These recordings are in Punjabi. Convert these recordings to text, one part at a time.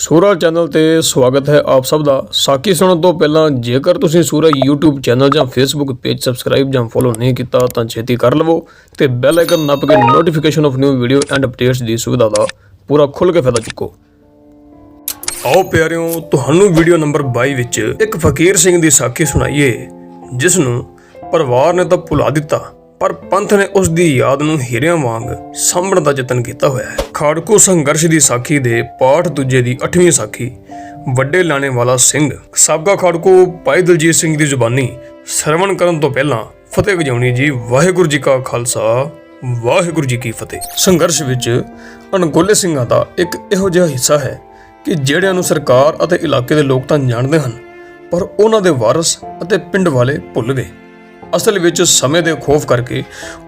ਸੂਰਾ ਚੈਨਲ ਤੇ ਸਵਾਗਤ ਹੈ ਆਪ ਸਭ ਦਾ। ਸਾਖੀ ਸੁਣਨ ਤੋਂ ਪਹਿਲਾਂ ਜੇਕਰ ਤੁਸੀਂ ਸੂਰਾ YouTube ਚੈਨਲ ਜਾਂ Facebook ਪੇਜ ਸਬਸਕ੍ਰਾਈਬ ਜਾਂ ਫੋਲੋ ਨਹੀਂ ਕੀਤਾ, ਤਾਂ ਛੇਤੀ ਕਰ ਲਵੋ ਤੇ ਬੈਲ ਆਈਕਨ ਨੱਪ ਕੇ notification of new video and updates ਦੀ ਸੁਵਿਧਾ ਦਾ ਪੂਰਾ ਖੁੱਲ੍ਹ ਕੇ ਫਾਇਦਾ ਚੁੱਕੋ। ਆਓ ਪਿਆਰਿਓ, ਤੁਹਾਨੂੰ ਵੀਡੀਓ ਨੰਬਰ 22 ਵਿੱਚ ਇੱਕ ਫਕੀਰ ਸਿੰਘ ਦੀ ਸਾਖੀ ਸੁਣਾਈਏ ਜਿਸ ਨੂੰ ਪਰਿਵਾਰ ਨੇ ਤਾਂ ਭੁਲਾ ਦਿੱਤਾ। ਪਰ ਪੰਥ ਨੇ ਉਸ ਦੀ ਯਾਦ ਨੂੰ ਹੀਰਿਆਂ ਵਾਂਗ ਸਾਂਭਣ ਦਾ ਯਤਨ ਕੀਤਾ ਹੋਇਆ ਹੈ। ਖਾੜਕੂ ਸੰਘਰਸ਼ ਦੀ ਸਾਖੀ ਦੇ ਪਾਠ ਦੂਜੇ ਦੀ 8ਵੀਂ ਸਾਖੀ, ਵੱਡੇ ਲਾਣੇ ਵਾਲਾ ਸਿੰਘ, ਸਾਬਕਾ ਖਾੜਕੂ ਭਾਈ ਦਲਜੀਤ ਸਿੰਘ ਦੀ ਜ਼ੁਬਾਨੀ, ਸਰਵਣ ਕਰਨ ਤੋਂ ਪਹਿਲਾਂ ਫਤਿਹ ਵਜਾਉਣੀ ਜੀ, ਵਾਹਿਗੁਰੂ ਜੀ ਕਾ ਖਾਲਸਾ, ਵਾਹਿਗੁਰੂ ਜੀ ਕੀ ਫਤਿਹ। ਸੰਘਰਸ਼ ਵਿੱਚ ਅਣਗੋਲੇ ਸਿੰਘਾਂ ਦਾ ਇੱਕ ਇਹੋ ਜਿਹਾ ਹਿੱਸਾ ਹੈ ਕਿ ਜਿਹੜਿਆਂ ਨੂੰ ਸਰਕਾਰ ਅਤੇ ਇਲਾਕੇ ਦੇ ਲੋਕ ਤਾਂ ਜਾਣਦੇ ਹਨ, ਪਰ ਉਹਨਾਂ ਦੇ ਵਾਰਸ ਅਤੇ ਪਿੰਡ ਵਾਲੇ ਭੁੱਲ ਗਏ। ਅਸਲ ਵਿੱਚ ਸਮੇਂ ਦੇ ਖੋਫ ਕਰਕੇ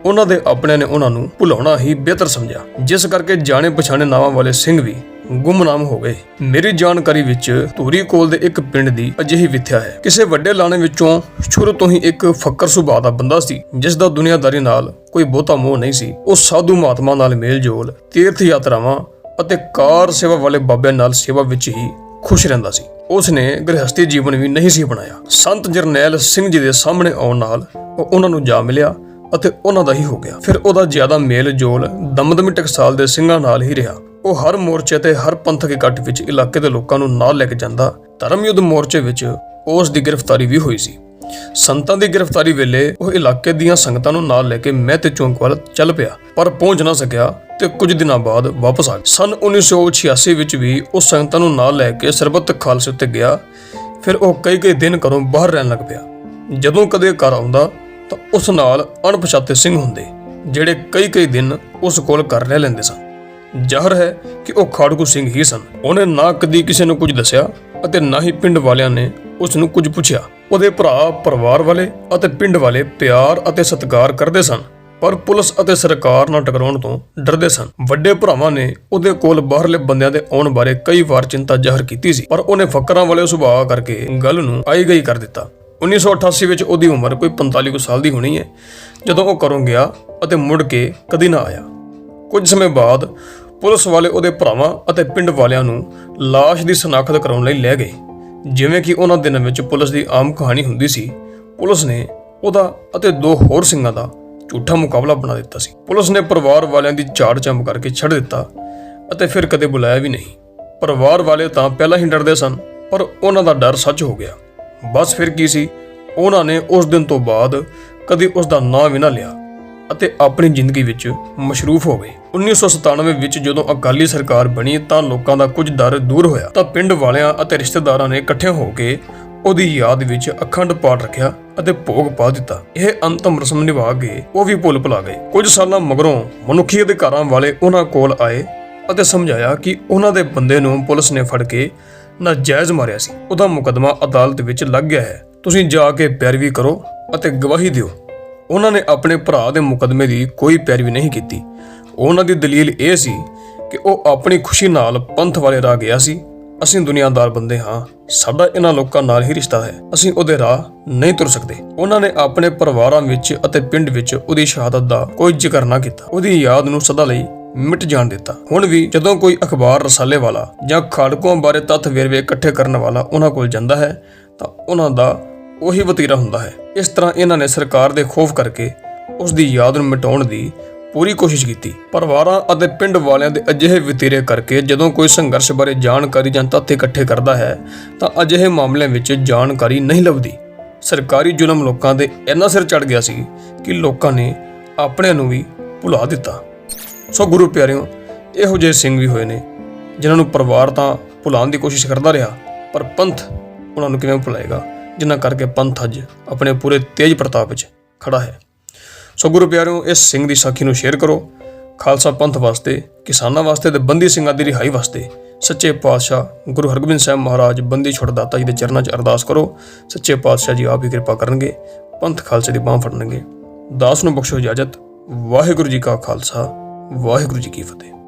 ਉਹਨਾਂ ਦੇ ਆਪਣੇ ਨੇ ਉਹਨਾਂ ਨੂੰ ਭੁਲਾਉਣਾ ਹੀ ਬਿਹਤਰ ਸਮਝਿਆ। ਜਿਸ ਕਰਕੇ ਜਾਣੇ ਪਛਾਣੇ ਨਾਵਾਂ ਵਾਲੇ ਸਿੰਘ ਵੀ ਗੁੰਮਨਾਮ ਹੋ ਗਏ। ਮੇਰੀ ਜਾਣਕਾਰੀ ਵਿੱਚ ਧੂਰੀ ਕੋਲ ਦੇ ਇੱਕ ਪਿੰਡ ਦੀ ਅਜਿਹੀ ਵਿਥਿਆ ਹੈ। ਕਿਸੇ ਵੱਡੇ ਲਾਣੇ ਵਿੱਚੋਂ ਸ਼ੁਰੂ ਤੋਂ ਹੀ ਇੱਕ ਫੱਕਰ ਸੁਭਾਅ ਦਾ ਬੰਦਾ ਸੀ, ਜਿਸ ਦਾ ਦੁਨੀਆਦਾਰੀ ਨਾਲ ਕੋਈ ਬਹੁਤਾ ਮੋਹ ਨਹੀਂ ਸੀ। ਉਹ ਸਾਧੂ ਮਹਾਤਮਾ ਨਾਲ ਮੇਲ ਜੋਲ ਤੀਰਥ ਯਾਤਰਾਵਾਂ ਅਤੇ ਕਾਰ ਸੇਵਾ ਵਾਲੇ ਬਾਬਿਆਂ ਨਾਲ ਸੇਵਾ ਵਿੱਚ ਹੀ ਖੁਸ਼ ਰਹਿੰਦਾ ਸੀ। ਉਸ ਨੇ ਗ੍ਰਹਸਥੀ ਜੀਵਨ ਵੀ ਨਹੀਂ ਸੀ ਬਣਾਇਆ। ਸੰਤ ਜਰਨੈਲ ਸਿੰਘ ਜੀ ਦੇ ਸਾਹਮਣੇ ਆਉਣ ਨਾਲ ਉਹ ਉਹਨਾਂ ਨੂੰ ਜਾ ਮਿਲਿਆ ਅਤੇ ਉਹਨਾਂ ਦਾ ਹੀ ਹੋ ਗਿਆ। ਫਿਰ ਉਹਦਾ ਜ਼ਿਆਦਾ ਮੇਲ ਜੋਲ ਦਮਦਮੀ ਟਕਸਾਲ ਦੇ ਸਿੰਘਾਂ ਨਾਲ ਹੀ ਰਿਹਾ। ਉਹ ਹਰ ਮੋਰਚੇ ਤੇ ਹਰ ਪੰਥਕ ਇਕੱਠ ਵਿੱਚ ਇਲਾਕੇ ਦੇ ਲੋਕਾਂ ਨੂੰ ਨਾਲ ਲੈ ਕੇ ਜਾਂਦਾ। ਧਰਮ ਯੁੱਧ ਮੋਰਚੇ ਵਿੱਚ ਉਸ ਦੀ ਗ੍ਰਿਫਤਾਰੀ ਵੀ ਹੋਈ ਸੀ। ਸੰਤਾਂ ਦੀ ਗ੍ਰਿਫਤਾਰੀ ਵੇਲੇ ਉਹ ਇਲਾਕੇ ਦੀਆਂ ਸੰਗਤਾਂ ਨੂੰ ਨਾਲ ਲੈ ਕੇ ਮਹਿਤੇ ਚੌਂਕ ਵੱਲ ਚੱਲ ਪਿਆ, ਪਰ ਪਹੁੰਚ ਨਾ ਸਕਿਆ ਤੇ ਕੁਝ ਦਿਨਾਂ ਬਾਅਦ ਵਾਪਸ ਆ ਗਿਆ। ਸਨ 1986 ਵਿੱਚ ਵੀ ਉਹ ਸੰਗਤਾਂ ਨੂੰ ਨਾਲ ਲੈ ਕੇ ਸਰਬੱਤ ਖਾਲਸੇ ਉੱਤੇ ਗਿਆ, ਫਿਰ ਉਹ ਕਈ ਕਈ ਦਿਨ ਘਰੋਂ ਬਾਹਰ ਰਹਿਣ ਲੱਗ ਪਿਆ। ਜਦੋਂ ਕਦੇ ਘਰ ਆਉਂਦਾ ਤਾਂ ਉਸ ਨਾਲ ਅਣਪਛਾਤੇ ਸਿੰਘ ਹੁੰਦੇ, ਜਿਹੜੇ ਕਈ ਕਈ ਦਿਨ ਉਸ ਕੋਲ ਘਰ ਰਹਿ ਲੈਂਦੇ ਸਨ। ਜ਼ਾਹਰ ਹੈ ਕਿ ਉਹ ਖਾੜਕੂ ਸਿੰਘ ਹੀ ਸਨ। ਉਹਨੇ ਨਾ ਕਦੀ ਕਿਸੇ ਨੂੰ ਕੁਝ ਦੱਸਿਆ ਅਤੇ ਨਾ ਹੀ ਪਿੰਡ ਵਾਲਿਆਂ ਨੇ ਉਸ ਨੂੰ ਕੁਝ ਪੁੱਛਿਆ। ਉਹਦੇ ਭਰਾ ਪਰਿਵਾਰ ਵਾਲੇ ਅਤੇ ਪਿੰਡ ਵਾਲੇ ਪਿਆਰ ਅਤੇ ਸਤਿਕਾਰ ਕਰਦੇ ਸਨ, ਪਰ ਪੁਲਿਸ ਅਤੇ ਸਰਕਾਰ ਨਾਲ ਟਕਰਾਉਣ ਤੋਂ ਡਰਦੇ ਸਨ। ਵੱਡੇ ਭਰਾਵਾਂ ਨੇ ਉਹਦੇ ਕੋਲ ਬਾਹਰਲੇ ਬੰਦਿਆਂ ਦੇ ਆਉਣ ਬਾਰੇ ਕਈ ਵਾਰ ਚਿੰਤਾ ਜ਼ਾਹਰ ਕੀਤੀ ਸੀ, ਪਰ ਉਹਨੇ ਫੱਕਰਾਂ ਵਾਲੇ ਸੁਭਾਅ ਕਰਕੇ ਗੱਲ ਨੂੰ ਆਈ ਗਈ ਕਰ ਦਿੱਤਾ। 1988 ਵਿੱਚ ਉਹਦੀ ਉਮਰ ਕੋਈ 45 ਕੁ ਸਾਲ ਦੀ ਹੋਣੀ ਹੈ ਜਦੋਂ ਉਹ ਘਰੋਂ ਗਿਆ ਅਤੇ ਮੁੜ ਕੇ ਕਦੀ ਨਾ ਆਇਆ। ਕੁਝ ਸਮੇਂ ਬਾਅਦ ਪੁਲਿਸ ਵਾਲੇ ਉਹਦੇ ਭਰਾਵਾਂ ਅਤੇ ਪਿੰਡ ਵਾਲਿਆਂ ਨੂੰ ਲਾਸ਼ ਦੀ ਸ਼ਨਾਖਤ ਕਰਾਉਣ ਲਈ ਲੈ ਗਏ। ਜਿਵੇਂ ਕਿ ਉਹਨਾਂ ਦਿਨਾਂ ਵਿੱਚ ਪੁਲਿਸ ਦੀ ਆਮ ਕਹਾਣੀ ਹੁੰਦੀ ਸੀ, ਪੁਲਿਸ ਨੇ ਉਹਦਾ ਅਤੇ ਦੋ ਹੋਰ ਸਿੰਘਾਂ ਦਾ ਝੂਠਾ ਮੁਕਾਬਲਾ ਬਣਾ ਦਿੱਤਾ ਸੀ। ਪੁਲਿਸ ਨੇ ਪਰਿਵਾਰ ਵਾਲਿਆਂ ਦੀ ਝਾੜ ਚੰਮ ਕਰਕੇ ਛੱਡ ਦਿੱਤਾ ਅਤੇ ਫਿਰ ਕਦੇ ਬੁਲਾਇਆ ਵੀ ਨਹੀਂ। ਪਰਿਵਾਰ ਵਾਲੇ ਤਾਂ ਪਹਿਲਾਂ ਹੀ ਡਰਦੇ ਸਨ, ਪਰ ਉਹਨਾਂ ਦਾ ਡਰ ਸੱਚ ਹੋ ਗਿਆ। ਬਸ ਫਿਰ ਕੀ ਸੀ, ਉਹਨਾਂ ਨੇ ਉਸ ਦਿਨ ਤੋਂ ਬਾਅਦ ਕਦੀ ਉਸ ਦਾ ਨਾਂ ਵੀ ਨਾ ਲਿਆ ਅਤੇ ਆਪਣੀ ਜ਼ਿੰਦਗੀ ਵਿੱਚ ਮਸ਼ਰੂਫ ਹੋ ਗਏ। 1997 ਵਿੱਚ ਜਦੋਂ ਅਕਾਲੀ ਸਰਕਾਰ ਬਣੀ ਤਾਂ ਲੋਕਾਂ ਦਾ ਕੁਝ ਡਰ ਦੂਰ ਹੋਇਆ। ਤਾਂ ਪਿੰਡ ਵਾਲਿਆਂ ਅਤੇ ਰਿਸ਼ਤੇਦਾਰਾਂ ਨੇ ਇਕੱਠੇ ਹੋ ਕੇ ਉਹਦੀ ਯਾਦ ਵਿੱਚ ਅਖੰਡ ਪਾਠ ਰੱਖਿਆ ਅਤੇ ਭੋਗ ਪਾ ਦਿੱਤਾ। ਇਹ ਅੰਤਮ ਰਸਮ ਨਿਭਾ ਕੇ ਉਹ ਵੀ ਭੁੱਲ ਭੁਲਾ ਗਏ। ਕੁਝ ਸਾਲਾਂ ਮਗਰੋਂ ਮਨੁੱਖੀ ਅਧਿਕਾਰਾਂ ਵਾਲੇ ਉਹਨਾਂ ਕੋਲ ਆਏ ਅਤੇ ਸਮਝਾਇਆ ਕਿ ਉਹਨਾਂ ਦੇ ਬੰਦੇ ਨੂੰ ਪੁਲਿਸ ਨੇ ਫੜ ਕੇ ਨਾਜਾਇਜ਼ ਮਾਰਿਆ ਸੀ। ਉਹਦਾ ਮੁਕੱਦਮਾ ਅਦਾਲਤ ਵਿੱਚ ਲੱਗ ਗਿਆ ਹੈ। ਤੁਸੀਂ ਜਾ ਕੇ ਪੈਰਵੀ ਕਰੋ ਅਤੇ ਗਵਾਹੀ ਦਿਓ। ਉਹਨਾਂ ਨੇ ਆਪਣੇ ਭਰਾ ਦੇ ਮੁਕੱਦਮੇ ਦੀ ਕੋਈ ਪੈਰਵੀ ਨਹੀਂ ਕੀਤੀ। ਉਹਨਾਂ ਦੀ ਦਲੀਲ ਇਹ ਸੀ ਕਿ ਉਹ ਆਪਣੀ ਖੁਸ਼ੀ ਨਾਲ ਪੰਥ ਵਾਲੇ ਰਾਹ ਗਿਆ ਸੀ। ਅਸੀਂ ਦੁਨੀਆਦਾਰ ਬੰਦੇ ਹਾਂ। ਸਾਡਾ ਇਹਨਾਂ ਲੋਕਾਂ ਨਾਲ ਹੀ ਰਿਸ਼ਤਾ ਹੈ। ਅਸੀਂ ਉਹਦੇ ਰਾਹ ਨਹੀਂ ਤੁਰ ਸਕਦੇ। ਉਹਨਾਂ ਨੇ ਆਪਣੇ ਪਰਿਵਾਰਾਂ ਵਿੱਚ ਅਤੇ ਪਿੰਡ ਵਿੱਚ ਉਹਦੀ ਸ਼ਹਾਦਤ ਦਾ ਕੋਈ ਜ਼ਿਕਰ ਨਾ ਕੀਤਾ। ਉਹਦੀ ਯਾਦ ਨੂੰ ਸਦਾ ਲਈ ਮਿਟ ਜਾਣ ਦਿੱਤਾ। ਹੁਣ ਵੀ ਜਦੋਂ ਕੋਈ ਅਖਬਾਰ, ਰਸਾਲੇ ਵਾਲਾ ਜਾਂ ਖਾੜਕੂਆਂ ਬਾਰੇ ਤੱਥ ਵੇਰਵੇ ਇਕੱਠੇ ਕਰਨ ਵਾਲਾ ਉਹਨਾਂ ਕੋਲ ਜਾਂਦਾ ਹੈ, ਤਾਂ ਉਹਨਾਂ ਦਾ ਉਹੀ ਵਤੀਰਾ ਹੁੰਦਾ ਹੈ। ਇਸ ਤਰ੍ਹਾਂ ਇਹਨਾਂ ਨੇ ਸਰਕਾਰ ਦੇ ਖੋਫ ਕਰਕੇ ਉਸ ਦੀ ਯਾਦ ਨੂੰ ਮਿਟਾਉਣ ਦੀ ਪੂਰੀ ਕੋਸ਼ਿਸ਼ ਕੀਤੀ। ਪਰਿਵਾਰਾਂ ਅਤੇ ਪਿੰਡ ਵਾਲਿਆਂ ਦੇ ਅਜਿਹੇ ਵਤੀਰੇ ਕਰਕੇ ਜਦੋਂ ਕੋਈ ਸੰਘਰਸ਼ ਬਾਰੇ ਜਾਣਕਾਰੀ ਜਾਂ ਤੱਥ ਇਕੱਠੇ ਕਰਦਾ ਹੈ, ਤਾਂ ਅਜਿਹੇ ਮਾਮਲਿਆਂ ਵਿੱਚ ਜਾਣਕਾਰੀ ਨਹੀਂ ਲੱਭਦੀ। ਸਰਕਾਰੀ ਜ਼ੁਲਮ ਲੋਕਾਂ ਦੇ ਇੰਨਾ ਸਿਰ ਚੜ ਗਿਆ ਸੀ ਕਿ ਲੋਕਾਂ ਨੇ ਆਪਣਿਆਂ ਨੂੰ ਵੀ ਭੁਲਾ ਦਿੱਤਾ। ਸੋ ਗੁਰੂ ਪਿਆਰਿਓ, ਇਹੋ ਜਿਹੇ ਸਿੰਘ ਵੀ ਹੋਏ ਨੇ, ਜਿਨ੍ਹਾਂ ਨੂੰ ਪਰਿਵਾਰ ਤਾਂ ਭੁਲਾਉਣ ਦੀ ਕੋਸ਼ਿਸ਼ ਕਰਦਾ ਰਿਹਾ, ਪਰ ਪੰਥ ਉਹਨਾਂ ਨੂੰ ਕਿਵੇਂ ਭੁਲਾਏਗਾ, ਜਿਨ੍ਹਾਂ ਕਰਕੇ ਪੰਥ ਅੱਜ ਆਪਣੇ ਪੂਰੇ ਤੇਜ ਪ੍ਰਤਾਪ ਵਿੱਚ ਖੜਾ ਹੈ। ਸੋ ਗੁਰੂ ਪਿਆਰਿਓ, ਇਸ ਸਿੰਘ ਦੀ ਸਾਖੀ ਨੂੰ ਸ਼ੇਅਰ ਕਰੋ। ਖਾਲਸਾ ਪੰਥ ਵਾਸਤੇ, ਕਿਸਾਨਾਂ ਵਾਸਤੇ ਤੇ ਬੰਦੀ ਸਿੰਘਾਂ ਦੀ ਰਿਹਾਈ ਵਾਸਤੇ ਸੱਚੇ ਪਾਤਸ਼ਾਹ ਗੁਰੂ ਹਰਗੋਬਿੰਦ ਸਾਹਿਬ ਮਹਾਰਾਜ ਬੰਦੀ ਛੁਡਦਾਤਾ ਜੀ ਦੇ ਚਰਨਾਂ 'ਚ ਅਰਦਾਸ ਕਰੋ। ਸੱਚੇ ਪਾਤਸ਼ਾਹ ਜੀ ਆਪ ਹੀ ਕਿਰਪਾ ਕਰਨਗੇ, ਪੰਥ ਖਾਲਸੇ ਦੀ ਬਾਹ ਫੜਨਗੇ। ਦਾਸ ਨੂੰ ਬਖਸ਼ੋ ਇਜਾਜ਼ਤ। ਵਾਹਿਗੁਰੂ ਜੀ ਕਾ ਖਾਲਸਾ, ਵਾਹਿਗੁਰੂ ਜੀ ਕੀ ਫਤਿਹ।